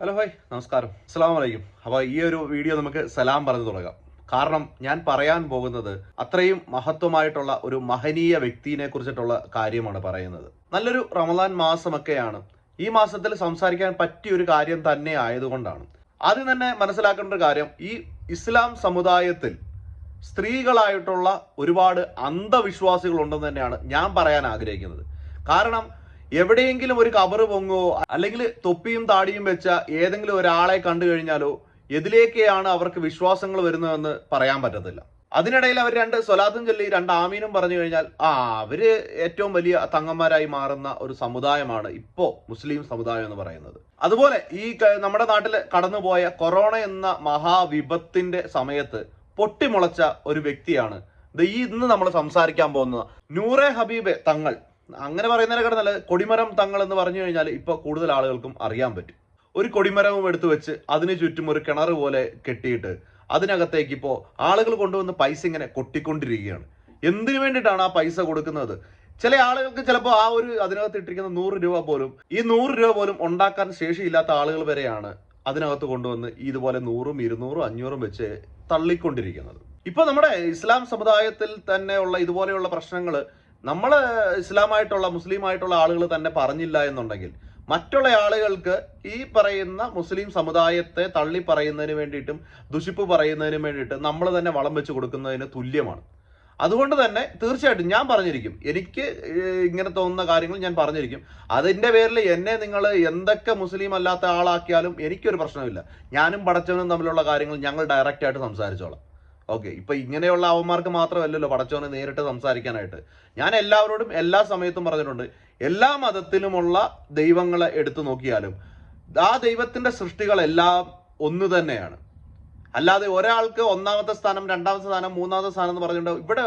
Hello hi. നമസ്കാരം. അസ്സാം വലൈക്കും അപ്പോൾ ഈ ഒരു വീഡിയോ നമുക്ക് സലാം പറഞ്ഞു തുടങ്ങാം. കാരണം ഞാൻ പറയാൻ പോകുന്നത് അത്രയും മഹത്വമായിട്ടുള്ള ഒരു മഹനീയ വ്യക്തിനെ കുറിച്ചിട്ടുള്ള കാര്യമാണ് പറയുന്നത്. നല്ലൊരു റമദാൻ മാസമൊക്കെയാണ്. ഈ മാസത്തിൽ സംസാരിക്കാൻ പറ്റിയ ഒരു കാര്യം തന്നെ ആയതുകൊണ്ടാണ്. ആദ്യം തന്നെ മനസ്സിലാക്കേണ്ട ഒരു കാര്യം ഈ ഇസ്ലാം സമുദായത്തിൽ സ്ത്രീകളായിട്ടുള്ള ഒരുപാട് അന്ധവിശ്വാസികൾ ഉണ്ടെന്ന് തന്നെയാണ് ഞാൻ പറയാൻ ആഗ്രഹിക്കുന്നത്. കാരണം എവിടെയെങ്കിലും ഒരു കവർ പൊങ്ങോ അല്ലെങ്കിൽ തൊപ്പിയും താടിയും വെച്ച ഏതെങ്കിലും ഒരാളെ കണ്ടു കഴിഞ്ഞാലോ എതിലേക്കെയാണ് അവർക്ക് വിശ്വാസങ്ങൾ വരുന്നതെന്ന് പറയാൻ പറ്റത്തില്ല. അതിനിടയിൽ അവർ രണ്ട് സ്വലാത്തും ചൊല്ലി രണ്ട് ആമീനും പറഞ്ഞു കഴിഞ്ഞാൽ ആ അവർ ഏറ്റവും വലിയ തങ്ങന്മാരായി മാറുന്ന ഒരു സമുദായമാണ് ഇപ്പോ മുസ്ലിം സമുദായം എന്ന് പറയുന്നത്. അതുപോലെ ഈ നമ്മുടെ നാട്ടിൽ കടന്നുപോയ കൊറോണ എന്ന മഹാവിപത്തിന്റെ സമയത്ത് പൊട്ടിമുളച്ച ഒരു വ്യക്തിയാണ് ഈ ഇന്ന് നമ്മൾ സംസാരിക്കാൻ പോകുന്നത്. നൂറെ ഹബീബെ തങ്ങൾ അങ്ങനെ പറയുന്നതിനെക്കാൾ നല്ല കൊടിമരം തങ്ങൾ എന്ന് പറഞ്ഞു കഴിഞ്ഞാൽ ഇപ്പൊ കൂടുതൽ ആളുകൾക്കും അറിയാൻ പറ്റും. ഒരു കൊടിമരവും എടുത്തു വെച്ച് അതിന് ചുറ്റും ഒരു കിണർ പോലെ കെട്ടിയിട്ട് അതിനകത്തേക്ക് ഇപ്പോൾ ആളുകൾ കൊണ്ടുവന്ന് പൈസ ഇങ്ങനെ കൊട്ടിക്കൊണ്ടിരിക്കുകയാണ്. എന്തിനു വേണ്ടിയിട്ടാണ് ആ പൈസ കൊടുക്കുന്നത്? ചില ആളുകൾക്ക് ചിലപ്പോൾ ആ ഒരു അതിനകത്ത് ഇട്ടിരിക്കുന്ന നൂറ് രൂപ പോലും ഈ നൂറ് രൂപ പോലും ഉണ്ടാക്കാൻ ശേഷിയില്ലാത്ത ആളുകൾ വരെയാണ് അതിനകത്ത് കൊണ്ടുവന്ന് ഇതുപോലെ നൂറും ഇരുന്നൂറും അഞ്ഞൂറും വെച്ച് തള്ളിക്കൊണ്ടിരിക്കുന്നത്. ഇപ്പൊ നമ്മുടെ ഇസ്ലാം സമുദായത്തിൽ തന്നെ ഉള്ള ഇതുപോലെയുള്ള പ്രശ്നങ്ങൾ നമ്മൾ ഇസ്ലാമായിട്ടുള്ള മുസ്ലിം ആയിട്ടുള്ള ആളുകൾ തന്നെ പറഞ്ഞില്ല എന്നുണ്ടെങ്കിൽ മറ്റുള്ള ആളുകൾക്ക് ഈ പറയുന്ന മുസ്ലിം സമുദായത്തെ തള്ളി പറയുന്നതിന് വേണ്ടിയിട്ടും ദുഷിപ്പ് പറയുന്നതിന് വേണ്ടിയിട്ടും നമ്മൾ തന്നെ വളം വെച്ച് കൊടുക്കുന്നതിന് തുല്യമാണ്. അതുകൊണ്ട് തന്നെ തീർച്ചയായിട്ടും ഞാൻ പറഞ്ഞിരിക്കും. എനിക്ക് ഇങ്ങനെ തോന്നുന്ന കാര്യങ്ങൾ ഞാൻ പറഞ്ഞിരിക്കും. അതിന്റെ പേരിൽ എന്നെ നിങ്ങൾ എന്തൊക്കെ മുസ്ലിം അല്ലാത്ത ആളാക്കിയാലും എനിക്കൊരു പ്രശ്നമില്ല. ഞാനും പടച്ചവനും തമ്മിലുള്ള കാര്യങ്ങൾ ഞങ്ങൾ ഡയറക്റ്റായിട്ട് സംസാരിച്ചോളാം. ഓക്കെ ഇപ്പൊ ഇങ്ങനെയുള്ള അവന്മാർക്ക് മാത്രമല്ലല്ലോ പടച്ചവനെ നേരിട്ട് സംസാരിക്കാനായിട്ട്. ഞാൻ എല്ലാവരോടും എല്ലാ സമയത്തും പറഞ്ഞിട്ടുണ്ട് എല്ലാ മതത്തിലുമുള്ള ദൈവങ്ങളെ എടുത്തു നോക്കിയാലും ആ ദൈവത്തിന്റെ സൃഷ്ടികളെല്ലാം ഒന്ന് തന്നെയാണ്. അല്ലാതെ ഒരാൾക്ക് ഒന്നാമത്തെ സ്ഥാനം രണ്ടാമത്തെ സ്ഥാനം മൂന്നാമത്തെ സ്ഥാനം എന്ന് പറഞ്ഞിട്ടുണ്ട് ഇവിടെ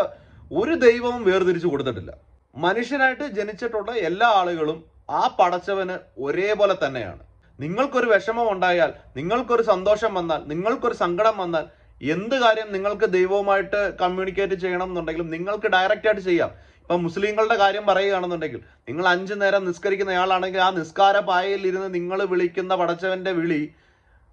ഒരു ദൈവവും വേർതിരിച്ചു കൊടുത്തിട്ടില്ല. മനുഷ്യനായിട്ട് ജനിച്ചിട്ടുള്ള എല്ലാ ആളുകളും ആ പടച്ചവന് ഒരേപോലെ തന്നെയാണ്. നിങ്ങൾക്കൊരു വിഷമം ഉണ്ടായാൽ നിങ്ങൾക്കൊരു സന്തോഷം വന്നാൽ നിങ്ങൾക്കൊരു സങ്കടം വന്നാൽ എന്ത് കാര്യം നിങ്ങൾക്ക് ദൈവവുമായിട്ട് കമ്മ്യൂണിക്കേറ്റ് ചെയ്യണം എന്നുണ്ടെങ്കിലും നിങ്ങൾക്ക് ഡയറക്റ്റ് ആയിട്ട് ചെയ്യാം. ഇപ്പൊ മുസ്ലിങ്ങളുടെ കാര്യം പറയുകയാണെന്നുണ്ടെങ്കിൽ നിങ്ങൾ അഞ്ചു നേരം നിസ്കരിക്കുന്ന ആളാണെങ്കിൽ ആ നിസ്കാര പായയിൽ ഇരുന്ന് നിങ്ങൾ വിളിക്കുന്ന പടച്ചവന്റെ വിളി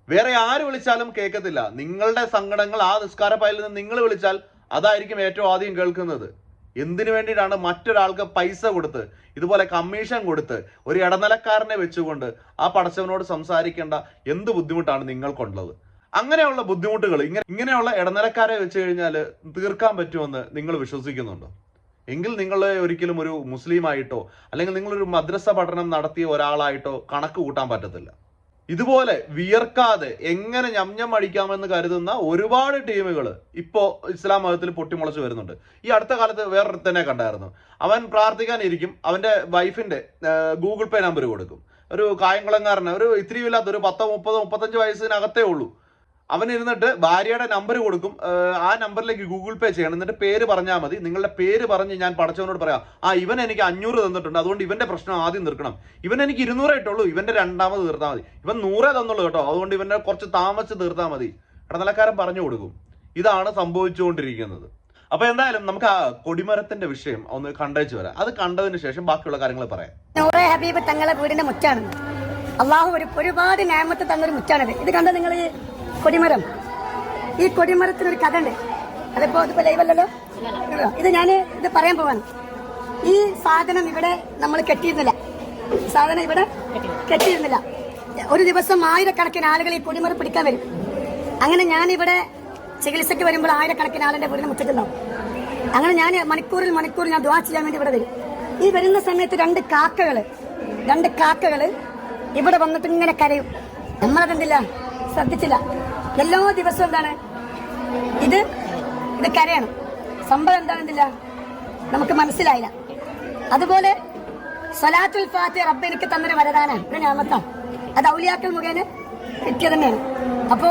വേറെ ആര് വിളിച്ചാലും കേൾക്കത്തില്ല. നിങ്ങളുടെ സങ്കടങ്ങൾ ആ നിസ്കാര പായയിൽ നിന്ന് നിങ്ങൾ വിളിച്ചാൽ അതായിരിക്കും ഏറ്റവും ആദ്യം കേൾക്കുന്നത്. എന്തിനു വേണ്ടിയിട്ടാണ് മറ്റൊരാൾക്ക് പൈസ കൊടുത്ത് ഇതുപോലെ കമ്മീഷൻ കൊടുത്ത് ഒരു ഇടനിലക്കാരനെ വെച്ചുകൊണ്ട് ആ പടച്ചവനോട് സംസാരിക്കേണ്ട എന്ത് ബുദ്ധിമുട്ടാണ് നിങ്ങൾക്കുള്ളത്? അങ്ങനെയുള്ള ബുദ്ധിമുട്ടുകൾ ഇങ്ങനെ ഇങ്ങനെയുള്ള ഇടനിലക്കാരെ വെച്ച് കഴിഞ്ഞാൽ തീർക്കാൻ പറ്റുമെന്ന് നിങ്ങൾ വിശ്വസിക്കുന്നുണ്ടോ? എങ്കിൽ നിങ്ങൾ ഒരിക്കലും ഒരു മുസ്ലിം ആയിട്ടോ അല്ലെങ്കിൽ നിങ്ങളൊരു മദ്രസ പഠനം നടത്തിയ ഒരാളായിട്ടോ കണക്ക് കൂട്ടാൻ പറ്റത്തില്ല. ഇതുപോലെ വിയർക്കാതെ എങ്ങനെ ഞമ്ഞം അടിക്കാമെന്ന് കരുതുന്ന ഒരുപാട് ടീമുകൾ ഇപ്പോൾ ഇസ്ലാം മതത്തിൽ പൊട്ടിമുളച്ച് വരുന്നുണ്ട്. ഈ അടുത്ത കാലത്ത് വേറൊരുത്തനെ കണ്ടായിരുന്നു. അവൻ പ്രാർത്ഥിക്കാനിരിക്കും അവന്റെ വൈഫിന്റെ ഗൂഗിൾ പേ നമ്പർ കൊടുക്കും. ഒരു കായംകുളങ്ങാരനെ ഒരു ഇത്തിരി ഇല്ലാത്ത ഒരു പത്തോ മുപ്പതോ മുപ്പത്തഞ്ച് വയസ്സിനകത്തേ ഉള്ളൂ. അവൻ ഇരുന്നിട്ട് ഭാര്യയുടെ നമ്പർ കൊടുക്കും. ആ നമ്പറിലേക്ക് ഗൂഗിൾ പേ ചെയ്യണം. എന്നിട്ട് പേര് പറഞ്ഞാൽ മതി. നിങ്ങളുടെ പേര് പറഞ്ഞ് ഞാൻ പടച്ചവനോട് പറയാം ആ ഇവൻ എനിക്ക് അഞ്ഞൂറ് തന്നിട്ടുണ്ട്. അതുകൊണ്ട് ഇവന്റെ പ്രശ്നം ആദ്യം തീർക്കണം ഇവൻ എനിക്ക് ഇരുന്നൂറേ ഇട്ടുള്ളൂ. ഇവന്റെ രണ്ടാമത് തീർത്താൽ മതി. ഇവൻ നൂറേ തന്നുള്ളൂ കേട്ടോ. അതുകൊണ്ട് ഇവന്റെ കുറച്ച് താമസിച്ച് തീർത്താൽ മതി. ഇടനിലക്കാരൻ പറഞ്ഞു കൊടുക്കും. ഇതാണ് സംഭവിച്ചുകൊണ്ടിരിക്കുന്നത്. അപ്പൊ എന്തായാലും നമുക്ക് ആ കൊടിമരത്തിന്റെ വിഷയം ഒന്ന് കണ്ടേച്ചു വരാം. അത് കണ്ടതിന് ശേഷം ബാക്കിയുള്ള കാര്യങ്ങൾ പറയാം. ഹബീബ് തങ്ങളെ അള്ളാഹു ഒരു ഒരുപാട് ന്യായമത്ത് തന്നൊരു മുറ്റാണത്. ഇത് കണ്ട നിങ്ങൾ കൊടിമരം. ഈ കൊടിമരത്തിനൊരു കഥ ഉണ്ട് അതിപ്പോ ഇതിപ്പോ ലൈവല്ലല്ലോ ഇത് ഞാൻ ഇത് പറയാൻ പോവാണ്. ഈ സാധനം ഇവിടെ നമ്മൾ കെട്ടിയിരുന്നില്ല. സാധനം ഇവിടെ കെട്ടിയിരുന്നില്ല. ഒരു ദിവസം ആയിരക്കണക്കിന് ആളുകൾ ഈ കൊടിമരം പിടിക്കാൻ വരും. അങ്ങനെ ഞാൻ ഇവിടെ ചികിത്സയ്ക്ക് വരുമ്പോൾ ആയിരക്കണക്കിന് ആളിന്റെ വീടിന് മുറ്റത്തുണ്ടാവും. അങ്ങനെ ഞാൻ മണിക്കൂറിൽ മണിക്കൂർ ഞാൻ ദ്വാ ചെയ്യാൻ വേണ്ടി ഇവിടെ വരും. ഈ വരുന്ന സമയത്ത് രണ്ട് കാക്കകൾ രണ്ട് കാക്കകൾ ഇവിടെ വന്നിട്ട് ഇങ്ങനെ കരയും. നമ്മളതെന്തില്ല? ശ്രദ്ധിച്ചില്ല. എല്ലാ ദിവസവും എന്താണ്? ഇത് ഇത് കരയണം. സംഭവം എന്താണെന്നില്ല? നമുക്ക് മനസ്സിലായില്ല. അതുപോലെ സലാത്തുൽ ഫാത്തി റബ്ബ് എനിക്ക് തന്നൊരു വരദാനാണ്. ഒരു ഞാമത്താണ്. അത് ഔലിയാക്കൾ മുഖേന കിട്ടിയത് തന്നെയാണ്. അപ്പോ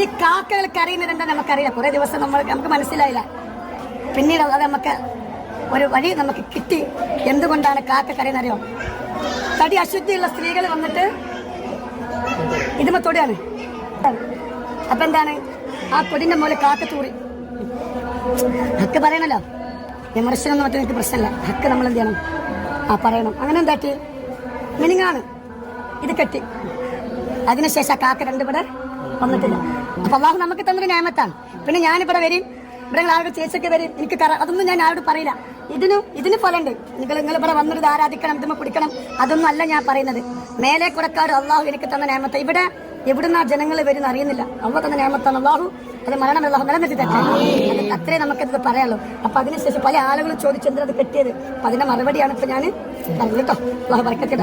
ഈ കാക്കകൾ കരയുന്നത് എന്താ നമുക്കറിയാം കുറെ ദിവസം നമ്മൾ നമുക്ക് മനസ്സിലായില്ല. പിന്നീട് അത് നമുക്ക് ഒരു വഴി നമുക്ക് കിട്ടി. എന്തുകൊണ്ടാണ് കാക്ക കരയുന്നറിയോ തടി അശുദ്ധിയുള്ള സ്ത്രീകൾ വന്നിട്ട് ഇതുമ്മ തൊടിയാണ് അപ്പൊ എന്താണ്? ആ കൊടിന്റെ മോലെ കാക്ക തൂറി. ഹക്ക് പറയണല്ലോ. വിമർശനം മറ്റും എനിക്ക് പ്രശ്നമല്ല. ഹക്ക് നമ്മൾ എന്ത് ചെയ്യണം? ആ പറയണം. അങ്ങനെ എന്താക്കി മിനിങ്ങാണ്. ഇത് കെട്ടി. അതിനുശേഷം ആ കാക്ക രണ്ടിവിടെ വന്നിട്ടില്ല. അപ്പൊ അള്ളാഹു നമുക്ക് തന്നൊരു ന്യായമത്താണ്. പിന്നെ ഞാനിവിടെ വരും. ഇവിടെ ആരുടെ ചേച്ചൊക്കെ വരും. എനിക്ക് കറ അതൊന്നും ഞാൻ ആരോട് പറയില്ല. ഇതിനും ഇതിന് ഫലമുണ്ട്. നിങ്ങൾ നിങ്ങൾ ഇവിടെ വന്നിട്ട് ആരാധിക്കണം ഇതുമ്മ പിടിക്കണം അതൊന്നും അല്ല ഞാൻ പറയുന്നത്. മേലെ കുടക്കാട് അള്ളാഹു എനിക്ക് തന്ന നേമത്തെ ഇവിടെ എവിടുന്ന ജനങ്ങൾ വരുന്ന അറിയുന്നില്ല. അവ തന്ന നേമത്താണ് അള്ളാഹു. അത് മരണം അള്ളാഹു നിലനിർത്തി അത് അത്രേ നമുക്കത് പറയാനുള്ളൂ. അപ്പൊ അതിനുശേഷം പല ആളുകൾ ചോദിച്ചു കിട്ടിയത്? അപ്പൊ അതിന്റെ മറുപടിയാണ് ഇപ്പൊ ഞാൻ കേട്ടോ. അള്ളാഹു ബർക്കത്തിട്ട്.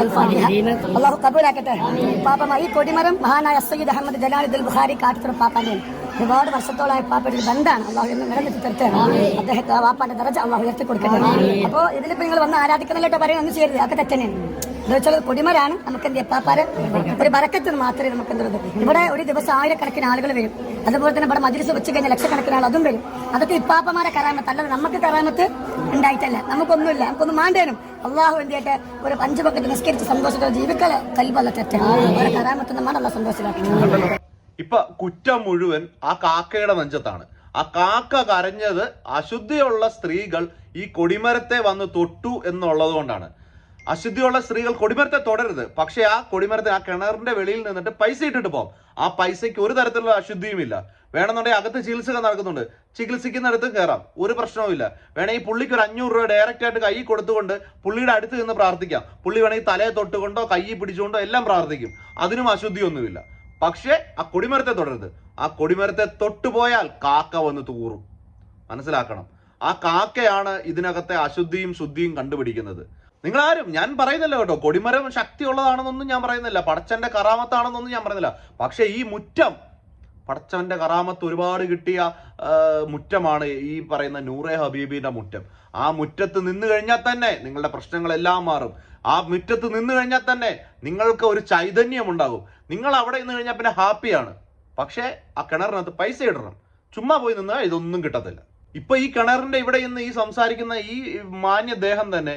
അള്ളാഹു കബൂലാക്കട്ടെ. പാപ്പ ഈ കൊടിമരം മഹാനായ സയ്യിദ് അഹമ്മദ് ജലാലുദ്ദുൽ ബുഹാരി കാട്ടുത്തറ പാപ്പാന്റെയാണ് ഒരുപാട് വർഷത്തോളായ പാപ്പയുടെ ഒരു ബന്ധാണ്. അള്ളാഹു എന്ന് നിലനിർത്തി തരട്ടെ അദ്ദേഹത്തെ ആ വാപ്പാന്റെ ദറജ അള്ളാഹു ഉയർത്തി കൊടുക്കട്ടെ അപ്പോ ഇതിലിപ്പോ നിങ്ങൾ വന്ന് ആരാധിക്കുന്നല്ലോ പറയുന്നത് ഒന്നും ചെയ്യരുത്. അതൊക്കെ തെറ്റനെയാണ് എന്താ വെച്ചാൽ കൊടിമരാണ്. നമുക്ക് എന്ത് എപ്പാപ്പാരെ ഒരു വരക്കത്തിന് മാത്രമേ നമുക്ക് എന്തുള്ളത് ഇവിടെ ഒരു ദിവസം ആയിരക്കണക്കിന് ആളുകൾ വരും. അതുപോലെ തന്നെ ഇവിടെ മജിലിസ് വെച്ച് കഴിഞ്ഞാൽ ലക്ഷക്കണക്കിന് ആൾ അതും വരും. അതൊക്കെ ഇപ്പാപ്പമാരെ കറാമത്ത് അല്ലാതെ നമുക്ക് കറാമത്ത് ഉണ്ടായിട്ടല്ല. നമുക്കൊന്നുമില്ല. നമുക്കൊന്നും മാണ്ടേനും. അള്ളാഹു എന്ത് ചെയ്യട്ടെ? ഒരു പഞ്ച് പക്കത്ത് നിസ്കരിച്ച് സന്തോഷത്തോടെ ജീവിക്കല കൽബല്ല തെറ്റാണ്. അവരെ കറാമത്ത് നമ്മളല്ല സന്തോഷമാക്കി ഇപ്പൊ കുറ്റം മുഴുവൻ ആ കാക്കയുടെ നെഞ്ചത്താണ്. ആ കാക്ക കരഞ്ഞത് അശുദ്ധിയുള്ള സ്ത്രീകൾ ഈ കൊടിമരത്തെ വന്ന് തൊട്ടു എന്നുള്ളത് കൊണ്ടാണ്. അശുദ്ധിയുള്ള സ്ത്രീകൾ കൊടിമരത്തെ തൊടരുത്. പക്ഷെ ആ കൊടിമരത്തിന് ആ കിണറിന്റെ വെളിയിൽ നിന്നിട്ട് പൈസ ഇട്ടിട്ട് പോകും. ആ പൈസയ്ക്ക് ഒരു തരത്തിലുള്ള അശുദ്ധിയുമില്ല. വേണമെന്നുണ്ടെങ്കിൽ അകത്ത് ചികിത്സകൾ നടക്കുന്നുണ്ട്. ചികിത്സിക്കുന്ന ചികിത്സിക്കുന്നിടത്ത് കയറാം. ഒരു പ്രശ്നവുമില്ല വേണമെങ്കിൽ പുള്ളിക്ക് ഒരു അഞ്ഞൂറ് രൂപ ഡയറക്റ്റ് ആയിട്ട് കൈ കൊടുത്തുകൊണ്ട് പുള്ളിയുടെ അടുത്ത് നിന്ന് പ്രാർത്ഥിക്കാം. പുള്ളി വേണമെങ്കിൽ തലയെ തൊട്ടുകൊണ്ടോ കൈ പിടിച്ചുകൊണ്ടോ എല്ലാം പ്രാർത്ഥിക്കും. അതിനും അശുദ്ധിയൊന്നുമില്ല. പക്ഷേ ആ കൊടിമരത്തെ തൊടരുത്. ആ കൊടിമരത്തെ തൊട്ടുപോയാൽ കാക്ക വന്ന് തൂറും. മനസ്സിലാക്കണം. ആ കാക്കയാണ് ഇതിനകത്തെ അശുദ്ധിയും ശുദ്ധിയും കണ്ടുപിടിക്കുന്നത്. നിങ്ങൾ ആരും ഞാൻ പറയുന്നില്ല കേട്ടോ കൊടിമരം ശക്തിയുള്ളതാണെന്നൊന്നും ഞാൻ പറയുന്നില്ല പടച്ചന്റെ കറാമത്താണെന്നൊന്നും ഞാൻ പറയുന്നില്ല. പക്ഷേ ഈ മുറ്റം പടച്ചവന്റെ കറാമത്ത് ഒരുപാട് കിട്ടിയ മുറ്റമാണ് ഈ പറയുന്ന നൂറെ ഹബീബിന്റെ മുറ്റം. ആ മുറ്റത്ത് നിന്ന് കഴിഞ്ഞാൽ തന്നെ നിങ്ങളുടെ പ്രശ്നങ്ങളെല്ലാം മാറും. ആ മുറ്റത്ത് നിന്ന് കഴിഞ്ഞാൽ തന്നെ നിങ്ങൾക്ക് ഒരു ചൈതന്യം ഉണ്ടാകും. നിങ്ങൾ അവിടെ നിന്ന് കഴിഞ്ഞാൽ പിന്നെ ഹാപ്പിയാണ് പക്ഷേ ആ കിണറിനകത്ത് പൈസ ഇടണം. ചുമ്മാ പോയി നിന്നാൽ ഇതൊന്നും കിട്ടത്തില്ല. ഇപ്പൊ ഈ കിണറിന്റെ ഇവിടെ ഇന്ന് ഈ സംസാരിക്കുന്ന ഈ മാന്യ ദേഹം തന്നെ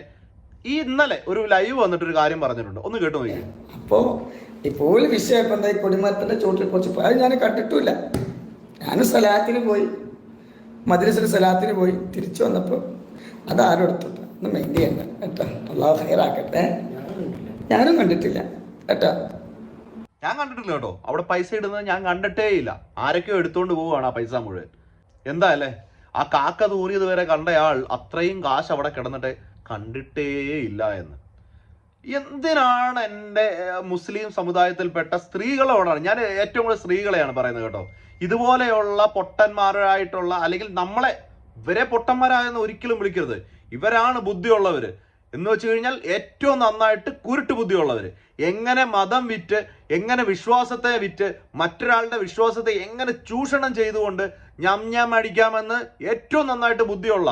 ഈ ഇന്നലെ ഒരു ലൈവ് വന്നിട്ട് ഒരു കാര്യം പറഞ്ഞിട്ടുണ്ട്. ഒന്ന് കേട്ടു നോക്കി അപ്പോ ഇപ്പോൾ വിഷയം ഇപ്പൊ എന്താ ഈ കൊടിമരത്തിന്റെ ചോട്ടിൽ കുറച്ച് അത് ഞാൻ കണ്ടിട്ടില്ല ഞാനും സ്ഥലത്തിന് പോയി. മദ്രസിൽ സ്ഥലത്തിന് പോയി. തിരിച്ചു വന്നപ്പോൾ അത് ആരും എടുത്തിട്ട് ഒന്ന് മൈൻഡ് ചെയ്യണ്ട കേട്ടോ. അള്ളാഹു ഹൈറാക്കട്ടെ. ഞാനും കണ്ടിട്ടില്ല കേട്ടോ. ഞാൻ കണ്ടിട്ടില്ല കേട്ടോ. അവിടെ പൈസ ഇടുന്നത് ഞാൻ കണ്ടിട്ടേ ഇല്ല. ആരൊക്കെയോ എടുത്തോണ്ട് പോവുകയാണ് ആ പൈസ മുഴുവൻ. എന്താ അല്ലേ? ആ കാക്ക തൂറിയത് വരെ കണ്ടയാൾ അത്രയും കാശ് അവിടെ കിടന്നിട്ട് കണ്ടിട്ടേ ഇല്ല എന്ന്. എന്തിനാണ് എന്റെ മുസ്ലിം സമുദായത്തിൽപ്പെട്ട സ്ത്രീകളോടാണ്? ഞാൻ ഏറ്റവും കൂടുതൽ സ്ത്രീകളെയാണ് പറയുന്നത് കേട്ടോ. ഇതുപോലെയുള്ള പൊട്ടന്മാരായിട്ടുള്ള അല്ലെങ്കിൽ നമ്മളെ ഇവരെ പൊട്ടന്മാരായെന്ന് ഒരിക്കലും വിളിക്കരുത്. ഇവരാണ് ബുദ്ധിയുള്ളവർ എന്ന് വെച്ച് കഴിഞ്ഞാൽ ഏറ്റവും നന്നായിട്ട് കുരുട്ട് ബുദ്ധിയുള്ളവർ എങ്ങനെ മതം വിറ്റ് എങ്ങനെ വിശ്വാസത്തെ വിറ്റ് മറ്റൊരാളുടെ വിശ്വാസത്തെ എങ്ങനെ ചൂഷണം ചെയ്തുകൊണ്ട് ഞം അടിക്കാമെന്ന് ഏറ്റവും നന്നായിട്ട് ബുദ്ധിയുള്ള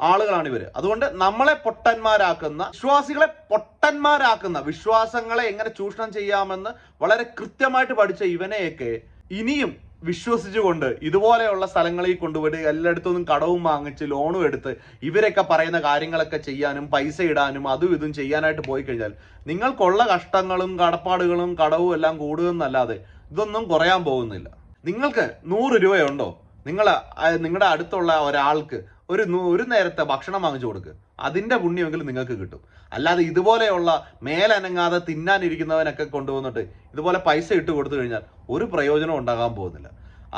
ആളുകളാണ് ഇവർ അതുകൊണ്ട് നമ്മളെ പൊട്ടന്മാരാക്കുന്ന വിശ്വാസികളെ പൊട്ടന്മാരാക്കുന്ന വിശ്വാസങ്ങളെ എങ്ങനെ ചൂഷണം ചെയ്യാമെന്ന് വളരെ കൃത്യമായിട്ട് പഠിച്ച ഇവനെയൊക്കെ ഇനിയും വിശ്വസിച്ചുകൊണ്ട് ഇതുപോലെയുള്ള സ്ഥലങ്ങളിൽ കൊണ്ടുപോയി എല്ലായിടത്തുനിന്നും കടവും വാങ്ങിച്ച് ലോണും എടുത്ത് ഇവരൊക്കെ പറയുന്ന കാര്യങ്ങളൊക്കെ ചെയ്യാനും പൈസ ഇടാനും അതും ഇതും ചെയ്യാനായിട്ട് പോയി കഴിഞ്ഞാൽ നിങ്ങൾക്കുള്ള കഷ്ടങ്ങളും കടപ്പാടുകളും കടവും എല്ലാം കൂടുമെന്നല്ലാതെ ഇതൊന്നും കുറയാൻ പോകുന്നില്ല. നിങ്ങൾക്ക് നൂറ് രൂപയുണ്ടോ? നിങ്ങൾ നിങ്ങളുടെ അടുത്തുള്ള ഒരാൾക്ക് ഒരു ഒരു നേരത്തെ ഭക്ഷണം വാങ്ങിച്ചു കൊടുക്കുക അതിന്റെ പുണ്യമെങ്കിലും നിങ്ങൾക്ക് കിട്ടും. അല്ലാതെ ഇതുപോലെയുള്ള മേലനങ്ങാതെ തിന്നാനിരിക്കുന്നവനൊക്കെ കൊണ്ടുവന്നിട്ട് ഇതുപോലെ പൈസ ഇട്ട് കൊടുത്തു കഴിഞ്ഞാൽ ഒരു പ്രയോജനം ഉണ്ടാകാൻ പോകുന്നില്ല.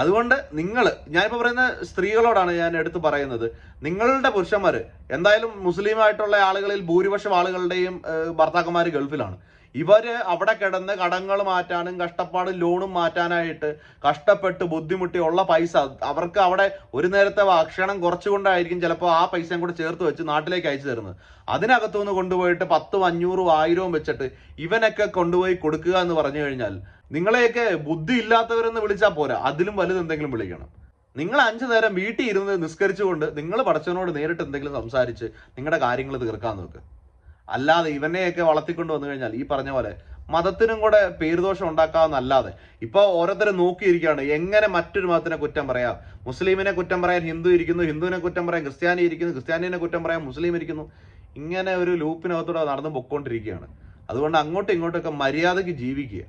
അതുകൊണ്ട് നിങ്ങൾ ഞാനിപ്പോൾ പറയുന്ന സ്ത്രീകളോടാണ് ഞാൻ എടുത്തു പറയുന്നത് നിങ്ങളുടെ പുരുഷന്മാർ എന്തായാലും മുസ്ലിം ആയിട്ടുള്ള ആളുകളിൽ ഭൂരിപക്ഷം ആളുകളുടെയും ഭർത്താക്കന്മാർ ഗൾഫിലാണ്. ഇവർ അവിടെ കിടന്ന് കടങ്ങൾ മാറ്റാനും കഷ്ടപ്പാട് ലോണും മാറ്റാനായിട്ട് കഷ്ടപ്പെട്ട് ബുദ്ധിമുട്ടി ഉള്ള പൈസ അവർക്ക് അവിടെ ഒരു നേരത്തെ ഭക്ഷണം കുറച്ചുകൊണ്ടായിരിക്കും ചിലപ്പോൾ ആ പൈസയും കൂടെ ചേർത്ത് വെച്ച് നാട്ടിലേക്ക് അയച്ചു തരുന്നത്. അതിനകത്തുനിന്ന് കൊണ്ടുപോയിട്ട് പത്തും അഞ്ഞൂറും ആയിരവും വെച്ചിട്ട് ഇവനൊക്കെ കൊണ്ടുപോയി കൊടുക്കുക എന്ന് പറഞ്ഞു കഴിഞ്ഞാൽ നിങ്ങളെയൊക്കെ ബുദ്ധി ഇല്ലാത്തവരെന്ന് വിളിച്ചാൽ പോരാ. അതിലും വലുത് എന്തെങ്കിലും വിളിക്കണം. നിങ്ങൾ അഞ്ചു നേരം വീട്ടിൽ ഇരുന്ന് നിസ്കരിച്ചുകൊണ്ട് നിങ്ങൾ പടച്ചവനോട് നേരിട്ട് എന്തെങ്കിലും സംസാരിച്ച് നിങ്ങളുടെ കാര്യങ്ങൾ തീർക്കാൻ നോക്ക്. അല്ലാതെ ഇവനെയൊക്കെ വളർത്തിക്കൊണ്ട് വന്നു കഴിഞ്ഞാൽ ഈ പറഞ്ഞ പോലെ മതത്തിനും കൂടെ പേരുദോഷം ഉണ്ടാക്കാമെന്നല്ലാതെ ഇപ്പൊ ഓരോരുത്തരും നോക്കിയിരിക്കുകയാണ്. എങ്ങനെ മറ്റൊരു മതത്തിനെ കുറ്റം പറയാം? മുസ്ലിമിനെ കുറ്റം പറയാൻ ഹിന്ദു ഇരിക്കുന്നു ഹിന്ദുവിനെ കുറ്റം പറയാൻ ക്രിസ്ത്യാനി ഇരിക്കുന്നു ക്രിസ്ത്യാനിനെ കുറ്റം പറയാൻ മുസ്ലിം ഇരിക്കുന്നു. ഇങ്ങനെ ഒരു ലൂപ്പിനകത്തൂടെ നടന്നു പൊക്കോണ്ടിരിക്കുകയാണ് അതുകൊണ്ട് അങ്ങോട്ടും ഇങ്ങോട്ടൊക്കെ മര്യാദയ്ക്ക് ജീവിക്കുക.